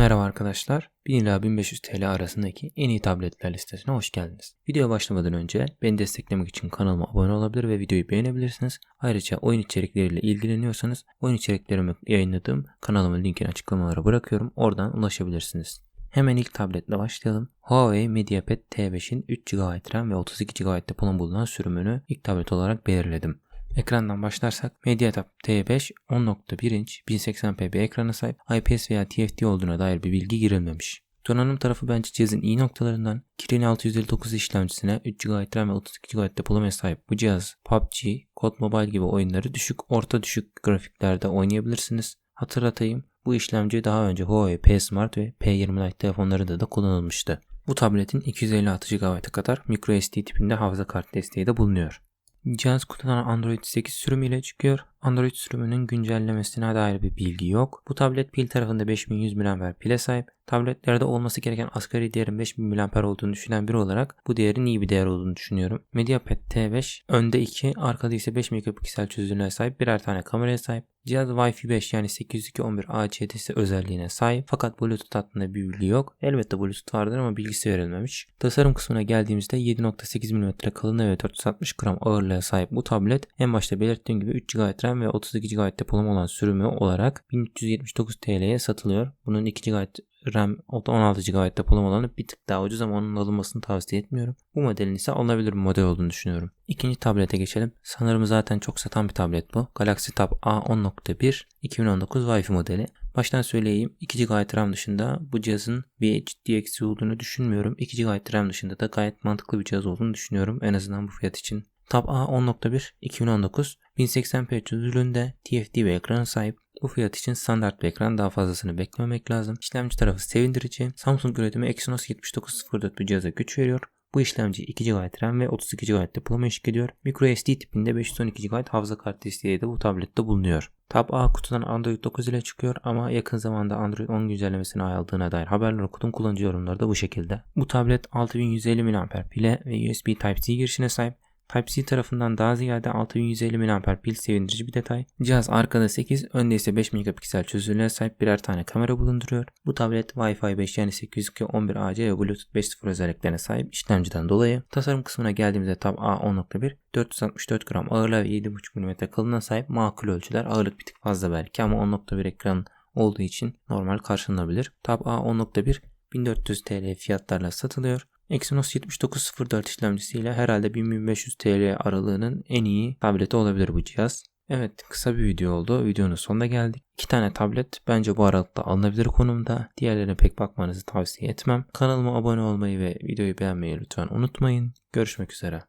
Merhaba arkadaşlar. 1000 ila 1500 TL arasındaki en iyi tabletler listesine hoş geldiniz. Videoya başlamadan önce beni desteklemek için kanalıma abone olabilir ve videoyu beğenebilirsiniz. Ayrıca oyun içerikleriyle ilgileniyorsanız oyun içeriklerimi yayınladığım kanalımın linkini açıklamalara bırakıyorum. Oradan ulaşabilirsiniz. Hemen ilk tabletle başlayalım. Huawei MediaPad T5'in 3 GB RAM ve 32 GB depolama bulunan sürümünü ilk tablet olarak belirledim. Ekrandan başlarsak MediaTek T5 10.1 inç 1080p bir ekrana sahip IPS veya TFT olduğuna dair bir bilgi girilmemiş. Donanım tarafı bence cihazın iyi noktalarından Kirin 659 işlemcisine 3 GB RAM ve 32 GB depolamaya sahip bu cihaz PUBG, COD Mobile gibi oyunları düşük orta düşük grafiklerde oynayabilirsiniz. Hatırlatayım bu işlemci daha önce Huawei P Smart ve P20 Lite telefonlarında da kullanılmıştı. Bu tabletin 256 GB'a kadar microSD tipinde hafıza kart desteği de bulunuyor. Cihaz kutudan Android 8 sürümüyle çıkıyor. Android sürümünün güncellemesine dair bir bilgi yok. Bu tablet pil tarafında 5100 mAh pile sahip. Tabletlerde olması gereken asgari değerin 5000 mAh olduğunu düşünen biri olarak bu değerin iyi bir değer olduğunu düşünüyorum. MediaPad T5 önde 2, arkada ise 5 megapiksel çözünürlüğe sahip birer tane kameraya sahip. Cihaz Wi-Fi 5 yani 802.11 AC özelliğine sahip fakat Bluetooth hattında bir bilgi yok. Elbette Bluetooth vardır ama bilgisi verilmemiş. Tasarım kısmına geldiğimizde 7.8 mm kalınlığı ve 460 gram ağırlığa sahip bu tablet en başta belirttiğim gibi 3 GB RAM ve 32 GB depolama olan sürümü olarak 1379 TL'ye satılıyor. Bunun 2 GB RAM 16 GB depolama alanı bir tık daha ucuz ama onun alınmasını tavsiye etmiyorum. Bu modelin ise alınabilir bir model olduğunu düşünüyorum. İkinci tablete geçelim. Sanırım zaten çok satan bir tablet bu. Galaxy Tab A10.1 2019 Wi-Fi modeli. Baştan söyleyeyim 2 GB RAM dışında bu cihazın bir ciddi eksiği olduğunu düşünmüyorum. 2 GB RAM dışında da gayet mantıklı bir cihaz olduğunu düşünüyorum. En azından bu fiyat için. Tab A10.1 2019 1080p çözünürlüğünde TFT bir ekrana sahip. Bu fiyat için standart bir ekran daha fazlasını beklememek lazım. İşlemci tarafı sevindirici. Samsung üretimi Exynos 7904 bir cihaza güç veriyor. Bu işlemci 2 GB RAM ve 32 GB depolama eşlik ediyor. MicroSD tipinde 512 GB hafıza kart desteği de bu tablette bulunuyor. Tab A kutudan Android 9 ile çıkıyor ama yakın zamanda Android 10 güncellemesini aldığına dair haberler okudum. Kullanıcı yorumları da bu şekilde. Bu tablet 6150 mAh pile ve USB Type-C girişine sahip. Type-C tarafından daha ziyade 6150 mAh pil sevindirici bir detay. Cihaz arkada 8, önde ise 5 megapiksel çözünürlüğe sahip birer tane kamera bulunduruyor. Bu tablet Wi-Fi 5 yani 802.11ac ve Bluetooth 5.0 özelliklerine sahip işlemciden dolayı. Tasarım kısmına geldiğimizde Tab A10.1 464 gram ağırlığı ve 7.5 mm kalınlığına sahip makul ölçüler. Ağırlık bir tık fazla belki ama 10.1 ekran olduğu için normal karşılanabilir. Tab A10.1 1400 TL fiyatlarla satılıyor. Exynos 7904 işlemcisiyle herhalde 1500 TL aralığının en iyi tableti olabilir bu cihaz. Evet kısa bir video oldu. Videonun sonuna geldik. İki tane tablet bence bu aralıkta alınabilir konumda. Diğerlerine pek bakmanızı tavsiye etmem. Kanalıma abone olmayı ve videoyu beğenmeyi lütfen unutmayın. Görüşmek üzere.